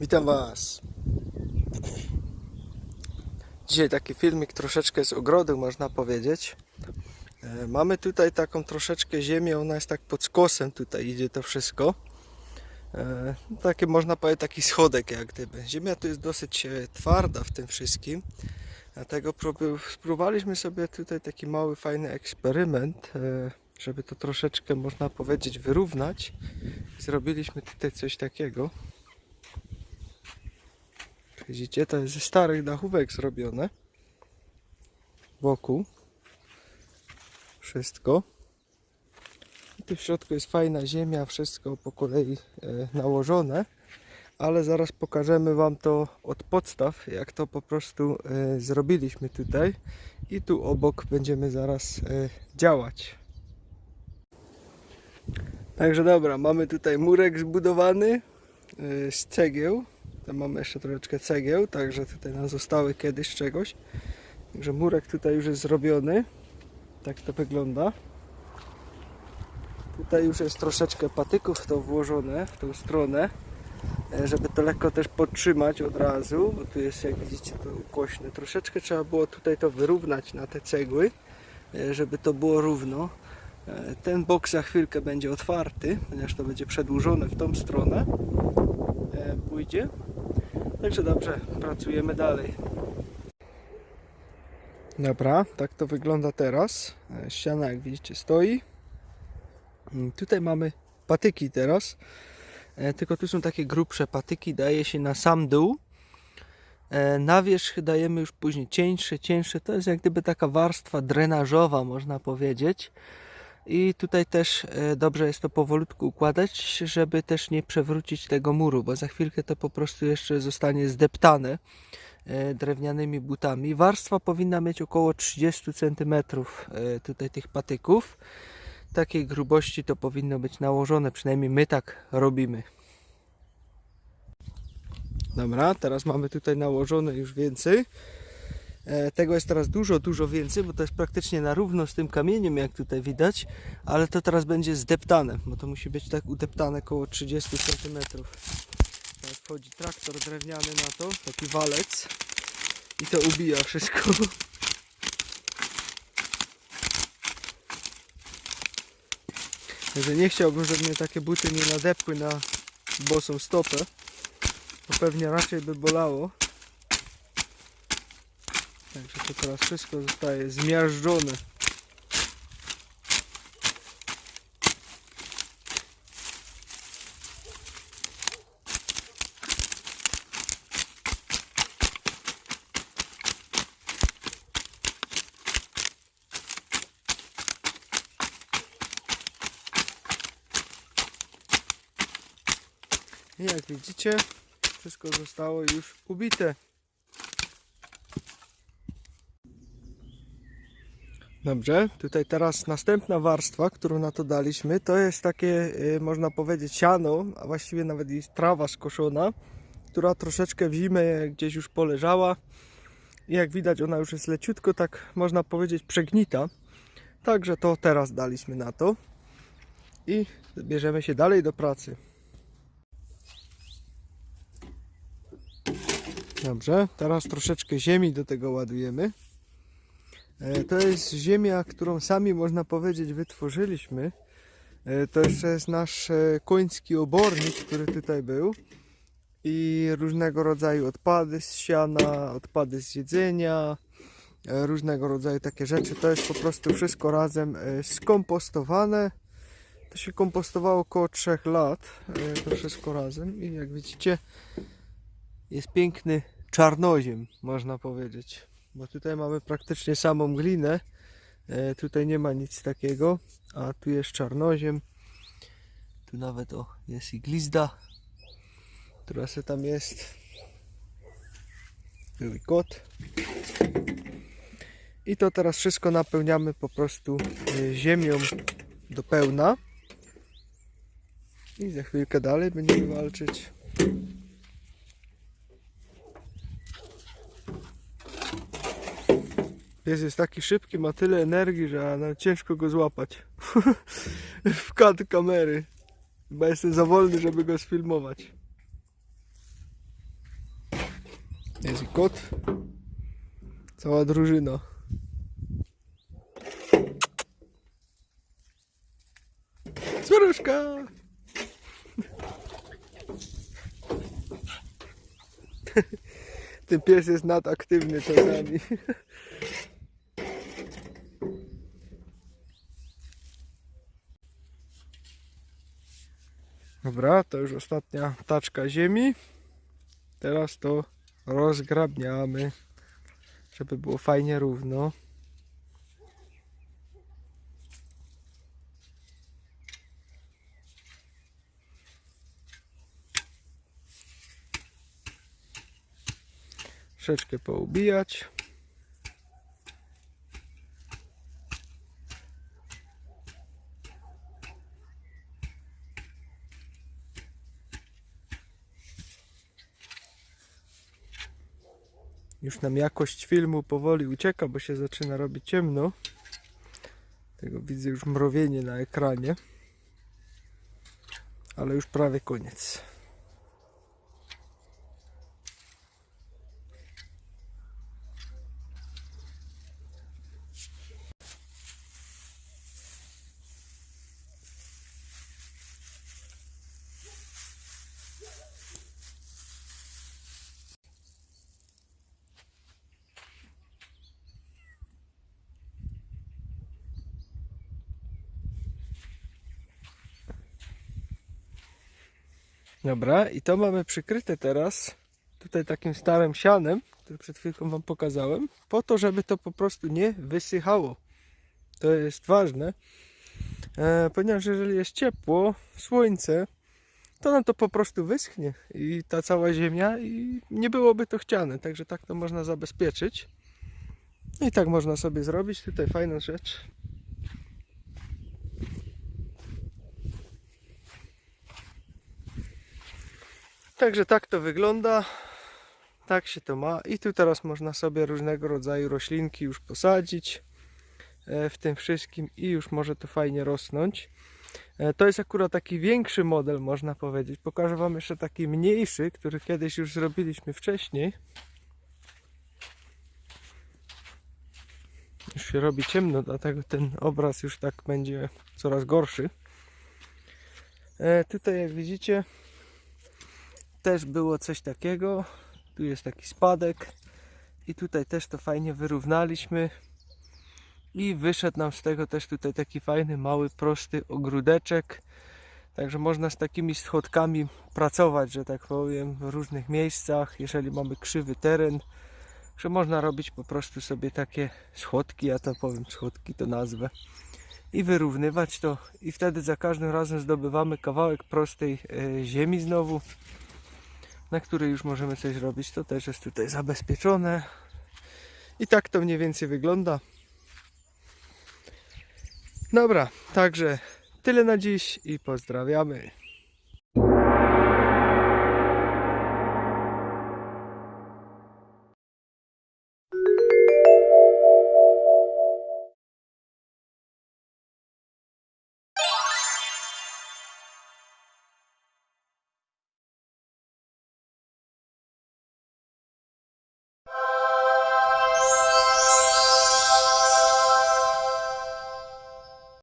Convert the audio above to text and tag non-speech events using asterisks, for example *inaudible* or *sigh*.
Witam Was. Dzisiaj taki filmik troszeczkę z ogrodu, można powiedzieć. E, Mamy tutaj taką troszeczkę ziemię, ona jest tak pod skosem, tutaj idzie to wszystko. E, Takie można powiedzieć, taki schodek jak gdyby. Ziemia tu jest dosyć e, twarda w tym wszystkim. Dlatego spróbowaliśmy sobie tutaj taki mały, fajny eksperyment, żeby to troszeczkę, można powiedzieć, wyrównać. Zrobiliśmy tutaj coś takiego. Widzicie, to jest ze starych dachówek zrobione. Wokół. Wszystko. I tu w środku jest fajna ziemia, wszystko po kolei e, nałożone. Ale zaraz pokażemy Wam to od podstaw, jak to po prostu e, zrobiliśmy tutaj. I tu obok będziemy zaraz e, działać. Także dobra, mamy tutaj murek zbudowany z cegieł. Tam mamy jeszcze troszeczkę cegieł, także tutaj nam zostały kiedyś czegoś. Także murek tutaj już jest zrobiony. Tak to wygląda. Tutaj już jest troszeczkę patyków to włożone, w tą stronę, e, żeby to lekko też podtrzymać od razu, bo tu jest jak widzicie to ukośne. Troszeczkę trzeba było tutaj to wyrównać na te cegły, e, żeby to było równo. E, Ten bok za chwilkę będzie otwarty, ponieważ to będzie przedłużone w tą stronę. Pójdzie. Także dobrze, pracujemy dalej. Dobra, tak to wygląda teraz. E, Ściana, jak widzicie, stoi. Mm, Tutaj mamy patyki teraz. E, Tylko tu są takie grubsze patyki, daje się na sam dół. E, Na wierzch dajemy już później cieńsze, cieńsze. To jest jak gdyby taka warstwa drenażowa, można powiedzieć. I tutaj też e, dobrze jest to powolutku układać, żeby też nie przewrócić tego muru, bo za chwilkę to po prostu jeszcze zostanie zdeptane e, drewnianymi butami. Warstwa powinna mieć około 30 cm e, tutaj tych patyków. Takiej grubości to powinno być nałożone, przynajmniej my tak robimy. Dobra, teraz mamy tutaj nałożone już więcej. E, Tego jest teraz dużo, dużo więcej, bo to jest praktycznie na równo z tym kamieniem, jak tutaj widać, ale to teraz będzie zdeptane, bo to musi być tak udeptane około 30 cm. Teraz wchodzi traktor drewniany na to, taki walec i to ubija wszystko. *laughs* Także nie chciałbym, żeby mnie takie buty nie nadepły na bosą stopę, bo pewnie raczej by bolało. Także to teraz wszystko zostaje zmiażdżone. I jak widzicie, wszystko zostało już ubite. Dobrze, tutaj teraz następna warstwa, którą na to daliśmy, to jest takie, y, można powiedzieć, siano, a właściwie nawet jest trawa skoszona, która troszeczkę w zimę gdzieś już poleżała. I jak widać, ona już jest leciutko, tak można powiedzieć, przegnita. Także to teraz daliśmy na to. I bierzemy się dalej do pracy. Dobrze, teraz troszeczkę ziemi do tego ładujemy. E, To jest ziemia, którą sami można powiedzieć wytworzyliśmy. E, To jeszcze jest nasz e, koński obornik, który tutaj był. I różnego rodzaju odpady z siana, odpady z jedzenia, różnego rodzaju takie rzeczy. To jest po prostu wszystko razem skompostowane. To się kompostowało około 3 lat. To wszystko razem. I jak widzicie, jest piękny czarnoziem, można powiedzieć bo tutaj mamy praktycznie samą glinę. E, tutaj nie ma nic takiego, a tu jest czarnoziem. Tu nawet o, jest i glizda, która se tam jest. Był i kot. I to teraz wszystko napełniamy po prostu e, ziemią do pełna. I za chwilkę dalej będziemy walczyć. Pies jest taki szybki, ma tyle energii, że ciężko go złapać. *laughs* w kadr kamery. Chyba jestem za wolny, żeby go sfilmować. Jest i kot. Cała drużyna. Córuszka! *laughs* Ten pies jest nadaktywny czasami. *laughs* Dobra, to już ostatnia taczka ziemi. Teraz to rozgrabniamy, żeby było fajnie równo. Troszeczkę poubijać. Już nam jakość filmu powoli ucieka, bo się zaczyna robić ciemno. Tego widzę już mrowienie na ekranie. Ale już prawie koniec. Dobra, i to mamy przykryte teraz tutaj takim starym sianem, który przed chwilką Wam pokazałem, po to, żeby to po prostu nie wysychało. To jest ważne, e, ponieważ jeżeli jest ciepło, słońce, to nam to po prostu wyschnie i ta cała ziemia i nie byłoby to chciane, także tak to można zabezpieczyć. I tak można sobie zrobić. Tutaj fajna rzecz. Także tak to wygląda. Tak się to ma. I tu teraz można sobie różnego rodzaju roślinki już posadzić e, w tym wszystkim i już może to fajnie rosnąć. E, To jest akurat taki większy model, można powiedzieć. Pokażę Wam jeszcze taki mniejszy, który kiedyś już zrobiliśmy wcześniej. Już się robi ciemno, dlatego ten obraz już tak będzie coraz gorszy. E, Tutaj jak widzicie też było coś takiego. Tu jest taki spadek i tutaj też to fajnie wyrównaliśmy. I wyszedł nam z tego też tutaj taki fajny, mały, prosty ogródeczek. Także można z takimi schodkami pracować, że tak powiem, w różnych miejscach, jeżeli mamy krzywy teren, że można robić po prostu sobie takie schodki, ja to powiem schodki, to nazwę, i wyrównywać to. I wtedy za każdym razem zdobywamy kawałek prostej e, ziemi znowu, na której już możemy coś robić. To też jest tutaj zabezpieczone. I tak to mniej więcej wygląda. Dobra, także tyle na dziś i pozdrawiamy.